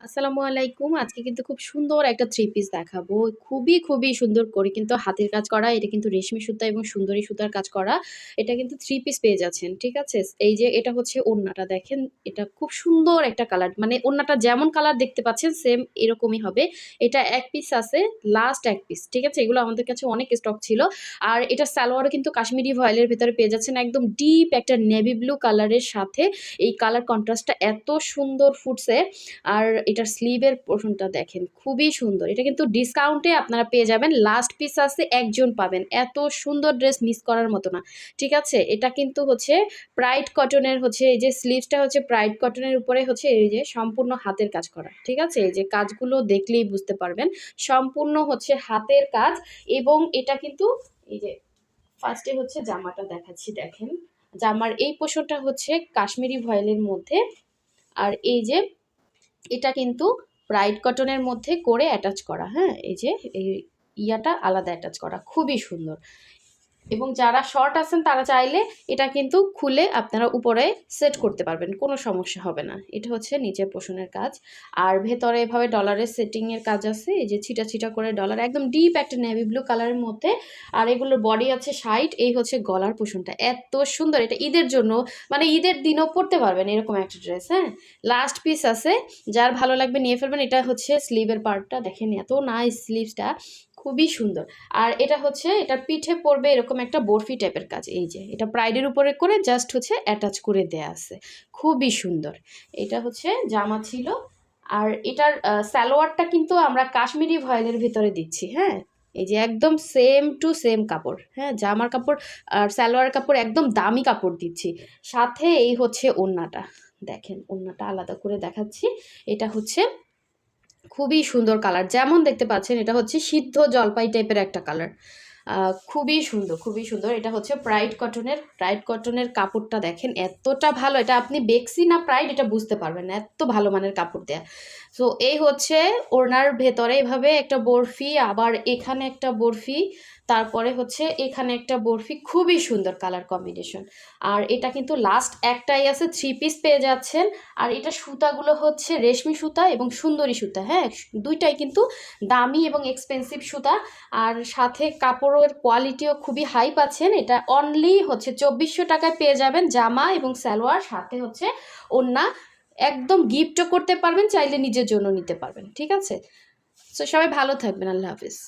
আসসালামু আলাইকুম। আজকে কিন্তু খুব সুন্দর একটা থ্রি পিস দেখাবো। খুবই, খুবই সুন্দর করে কিন্তু হাতের কাজ করা। এটা কিন্তু রেশমি সুতা এবং সুন্দরী সুতার কাজ করা। এটা কিন্তু থ্রি পিস পেয়ে যাচ্ছেন। ঠিক আছে? এই যে এটা হচ্ছে ওড়নাটা দেখেন। এটা খুব সুন্দর একটা কালার। মানে ওড়নাটা যেমন কালার দেখতে পাচ্ছেন সেম এরকমই হবে। এটা এক পিস আছে, লাস্ট এক পিস। ঠিক আছে? এগুলো আমাদের কাছে অনেক স্টক ছিল। আর এটা সালোয়ারও কিন্তু কাশ্মীরি ভয়েলের ভেতরে পেয়ে যাচ্ছেন। একদম ডিপ একটা নেভি ব্লু কালারের সাথে এই কালার কন্ট্রাস্টটা এত সুন্দর ফুটছে। আর এটার স্লিভের পোর্শনটা দেখেন, খুবই সুন্দর। এটা কিন্তু ডিসকাউন্টে আপনারা পেয়ে যাবেন লাস্ট পিস আছে, একজন পাবেন। এত সুন্দর ড্রেস মিস করার মতো না, ঠিক আছে? এটা কিন্তু হচ্ছে প্রাইড কটনের হচ্ছে, এই যে স্লিভসটা হচ্ছে প্রাইড কটনের উপরে হচ্ছে এই যে সম্পূর্ণ হাতের কাজ করা, ঠিক আছে? এই যে কাজগুলো দেখলেই বুঝতে পারবেন, সম্পূর্ণ হচ্ছে হাতের কাজ এবং এটা কিন্তু এই যে ফার্স্টে হচ্ছে জামাটা দেখাচ্ছি, দেখেন। জামার এই পোষণটা হচ্ছে কাশ্মীরি ভয়েলের মধ্যে, আর এই যে এটা কিন্তু ব্রাইট কটনের মধ্যে করে অ্যাটাচ করা হ্যাঁ? এই যে, এই ইয়াটা আলাদা অ্যাটাচ করা, খুবই সুন্দর। এবং যারা শর্ট আছেন, তারা চাইলে এটা কিন্তু খুলে আপনারা উপরে সেট করতে পারবেন, কোনো সমস্যা হবে না। এটা হচ্ছে নিচের পোষণের কাজ। আর ভেতরে এভাবে ডলারের সেটিংয়ের কাজ আছে, এই যে ছিটা ছিটা করে ডলার একদম ডিপ একটা নেভি ব্লু কালারের মধ্যে। আর এগুলোর বডি আছে সাইড এই হচ্ছে গলার পোষণটা এত সুন্দর, এটা ঈদের জন্য মানে ঈদের দিনও পরতে পারবেন এরকম একটা ড্রেস হ্যাঁ? লাস্ট পিস আছে, যার ভালো লাগবে নিয়ে ফেলবেন, এটা হচ্ছে স্লিভের পার্টটা দেখেন এত নাইস স্লিভসটা খুবই সুন্দর। আর এটা হচ্ছে, এটা পিঠে পড়বে এরকম একটা বরফি টাইপের কাজ। এই যে, এটা প্রাইডের উপরে করে জাস্ট হচ্ছে অ্যাটাচ করে দেয়া আছে। খুবই সুন্দর। এটা হচ্ছে জামা ছিল। আর এটার স্যালোয়ারটা কিন্তু আমরা কাশ্মীরি ভয়েলের ভিতরে দিচ্ছি হ্যাঁ? এই যে একদম সেম টু সেম কাপড় হ্যাঁ? জামার কাপড় আর সালোয়ার কাপড় একদম দামি কাপড় দিচ্ছি। সাথে এই হচ্ছে ওড়নাটা দেখেন ওড়নাটা আলাদা করে দেখাচ্ছি। এটা হচ্ছে খুবই সুন্দর কালার। যেমন দেখতে পাচ্ছেন, এটা হচ্ছে সিদ্ধ জলপাই টাইপের একটা কালার। খুবই সুন্দর খুবই সুন্দর। এটা হচ্ছে প্রাইড কটনের প্রাইড কটনের কাপড়টা দেখেন, এতটা ভালো। এটা আপনি বেক্সি না প্রাইড এটা বুঝতে পারবেন। এত ভালো মানের কাপড় দেয়া। সো এই হচ্ছে ওনার ভেতরে এভাবে একটা বরফি, আবার এখানে একটা বরফি, তারপরে হচ্ছে এখানে একটা বরফি। খুবই সুন্দর কালার কম্বিনেশন আর এটা কিন্তু লাস্ট একটাই আছে থ্রি পিস পেয়ে যাচ্ছেন। আর এটা সুতাগুলো হচ্ছে রেশমি সুতা এবং সুন্দরী সুতা হ্যাঁ? দুইটাই কিন্তু দামি এবং এক্সপেন্সিভ সুতা। আর সাথে কাপড়ের কোয়ালিটিও খুবই হাই পাচ্ছেন। এটা অনলি হচ্ছে চব্বিশশো টাকায় পেয়ে যাবেন জামা এবং সালোয়ার, সাথে হচ্ছে ওন্না একদম গিফটও করতে পারবেন, চাইলে নিজের জন্য নিতে পারবেন। ঠিক আছে? সো সবাই ভালো থাকবেন, আল্লাহ হাফিজ।